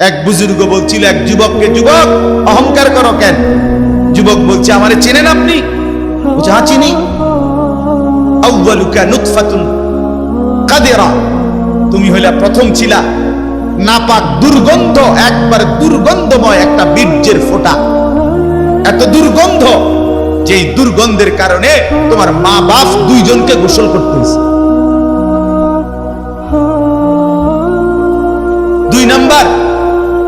এক বুজুর্গ বলছিল, এক যুবককে, যুবক, অহংকার করো কেন? যুবক বলছে, আমারে চেনেন আপনি? হ্যাঁ চিনি। কাদেরা। তুমি হইলা প্রথম ছিলা। নাপাক দুর্গন্ধ, একবার দুর্গন্ধময় একটা বীর্যের ফোঁটা। এত দুর্গন্ধ, যেই দুর্গন্ধের কারণে তোমার মা বাপ দুইজনকে গোসল করতে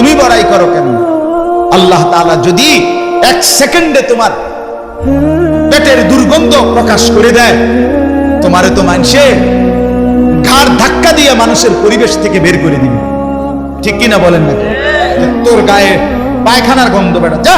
তুমি বড়াই করো কেন? আল্লাহ তালা যদি এক সেকেন্ডে তোমার পেটের দুর্গন্ধ প্রকাশ করে দেয়, তোমারে তো মানুষে ঘাড় ধাক্কা দিয়ে মানুষের পরিবেশ থেকে বের করে দিবে। ঠিক কিনা বলেন না? তোর গায়ে পায়খানার গন্ধ বেড়া যা